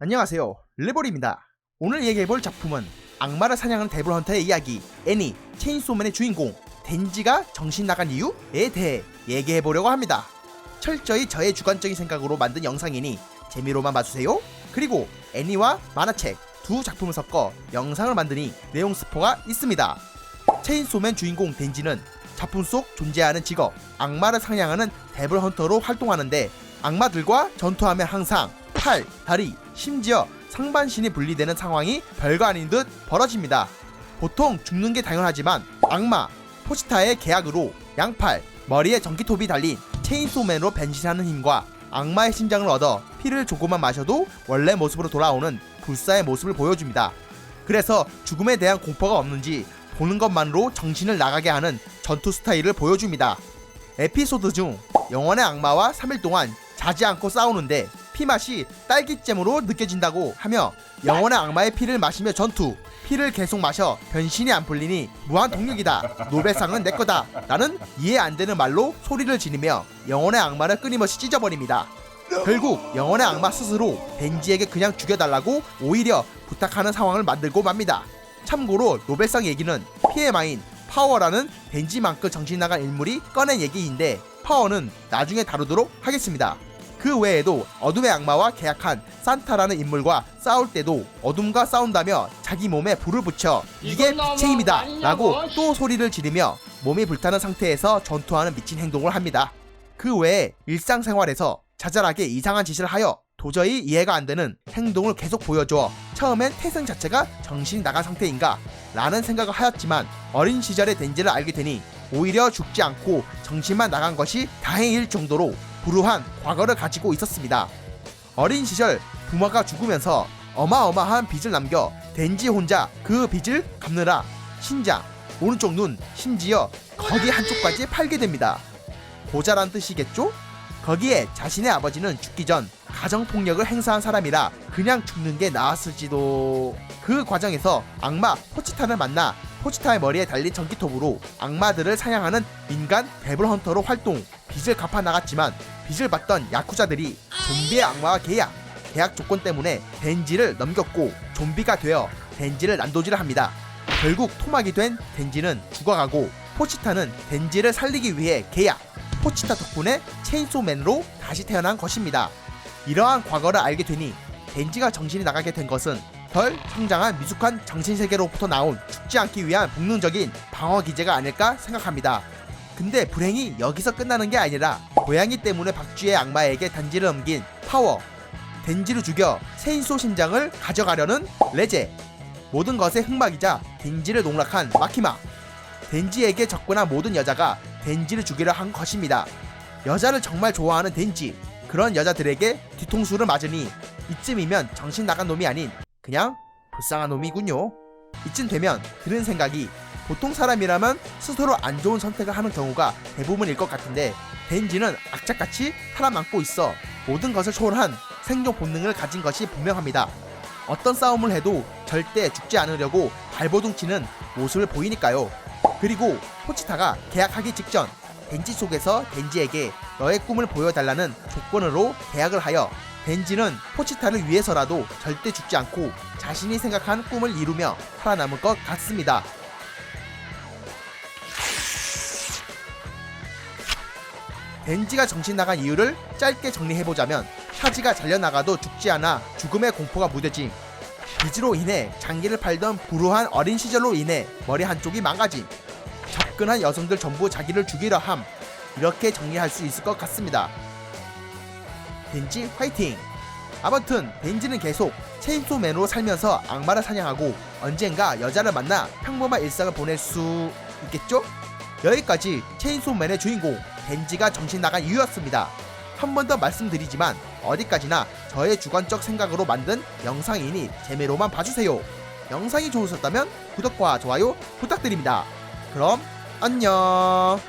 안녕하세요. 르볼입니다. 오늘 얘기해볼 작품은 악마를 사냥하는 데블 헌터의 이야기 애니 체인소맨의 주인공 덴지가 정신 나간 이유에 대해 얘기해보려고 합니다. 철저히 저의 주관적인 생각으로 만든 영상이니 재미로만 봐주세요. 그리고 애니와 만화책 두 작품을 섞어 영상을 만드니 내용 스포가 있습니다. 체인소맨 주인공 덴지는 작품 속 존재하는 직업 악마를 사냥하는 데블 헌터로 활동하는데 악마들과 전투하면 항상 팔, 다리, 심지어 상반신이 분리되는 상황이 별거 아닌 듯 벌어집니다. 보통 죽는 게 당연하지만 악마, 포스타의 계약으로 양팔, 머리에 전기톱이 달린 체인소맨으로 변신하는 힘과 악마의 심장을 얻어 피를 조금만 마셔도 원래 모습으로 돌아오는 불사의 모습을 보여줍니다. 그래서 죽음에 대한 공포가 없는지 보는 것만으로 정신을 나가게 하는 전투 스타일을 보여줍니다. 에피소드 중 영원의 악마와 3일 동안 자지 않고 싸우는데 피 맛이 딸기잼으로 느껴진다고 하며 영원의 악마의 피를 마시며 전투. 피를 계속 마셔 변신이 안 풀리니 무한 동력이다. 노벨상은 내 거다. 라는 이해 안 되는 말로 소리를 지르며 영원의 악마를 끊임없이 찢어버립니다. 결국 영원의 악마 스스로 벤지에게 그냥 죽여달라고 오히려 부탁하는 상황을 만들고 맙니다. 참고로 노벨상 얘기는 PMI인 파워라는 벤지만큼 정신 나간 인물이 꺼낸 얘기인데 파워는 나중에 다루도록 하겠습니다. 그 외에도 어둠의 악마와 계약한 산타라는 인물과 싸울 때도 어둠과 싸운다며 자기 몸에 불을 붙여 이게 이건 너무 빛의 힘이다 아니냐고. 라고 또 소리를 지르며 몸이 불타는 상태에서 전투하는 미친 행동을 합니다. 그 외에 일상생활에서 자잘하게 이상한 짓을 하여 도저히 이해가 안 되는 행동을 계속 보여줘 처음엔 태생 자체가 정신이 나간 상태인가 라는 생각을 하였지만 어린 시절의 덴지를 알게 되니 오히려 죽지 않고 정신만 나간 것이 다행일 정도로 불우한 과거를 가지고 있었습니다. 어린 시절 부모가 죽으면서 어마어마한 빚을 남겨 덴지 혼자 그 빚을 갚느라 신장, 오른쪽 눈, 심지어 거기 한쪽까지 팔게 됩니다. 고자란 뜻이겠죠? 거기에 자신의 아버지는 죽기 전 가정폭력을 행사한 사람이라 그냥 죽는 게 나았을지도 그 과정에서 악마 포치타를 만나 포치타의 머리에 달린 전기톱으로 악마들을 사냥하는 민간 데블 헌터로 활동 빚을 갚아 나갔지만 빚을 받던 야쿠자들이 좀비의 악마와 계약 계약 조건 때문에 덴지를 넘겼고 좀비가 되어 덴지를 난도질을 합니다 결국 토막이 된 덴지는 죽어가고 포치타는 덴지를 살리기 위해 계약 포치타 덕분에 체인소맨으로 다시 태어난 것입니다. 이러한 과거를 알게 되니 덴지가 정신이 나가게 된 것은 덜 성장한 미숙한 정신세계로부터 나온 죽지 않기 위한 본능적인 방어 기제가 아닐까 생각합니다. 근데 불행이 여기서 끝나는 게 아니라 고양이 때문에 박쥐의 악마에게 단지를 넘긴 파워 덴지를 죽여 체인소 심장을 가져가려는 레제 모든 것의 흑막이자 덴지를 농락한 마키마 덴지에게 접근한 모든 여자가 덴지를 죽이려 한 것입니다. 여자를 정말 좋아하는 덴지 그런 여자들에게 뒤통수를 맞으니 이쯤이면 정신 나간 놈이 아닌 그냥 불쌍한 놈이군요. 이쯤 되면 드는 생각이 보통 사람이라면 스스로 안 좋은 선택을 하는 경우가 대부분일 것 같은데 덴지는 악착같이 살아남고 있어 모든 것을 초월한 생존 본능을 가진 것이 분명합니다. 어떤 싸움을 해도 절대 죽지 않으려고 발버둥 치는 모습을 보이니까요. 그리고 포치타가 계약하기 직전 덴지 속에서 덴지에게 너의 꿈을 보여달라는 조건으로 계약을 하여 덴지는 포치타를 위해서라도 절대 죽지 않고 자신이 생각한 꿈을 이루며 살아남을 것 같습니다. 덴지가 정신 나간 이유를 짧게 정리해보자면 샤지가 잘려나가도 죽지 않아 죽음의 공포가 무뎌짐. 빚으로 인해 장기를 팔던 불우한 어린 시절로 인해 머리 한쪽이 망가짐. 접근한 여성들 전부 자기를 죽이려 함. 이렇게 정리할 수 있을 것 같습니다. 덴지 화이팅! 아무튼 덴지는 계속 체인소맨으로 살면서 악마를 사냥하고 언젠가 여자를 만나 평범한 일상을 보낼 수 있겠죠? 여기까지 체인소맨의 주인공 덴지가 정신 나간 이유였습니다. 한 번 더 말씀드리지만 어디까지나 저의 주관적 생각으로 만든 영상이니 재미로만 봐주세요. 영상이 좋으셨다면 구독과 좋아요 부탁드립니다. 그럼 안녕.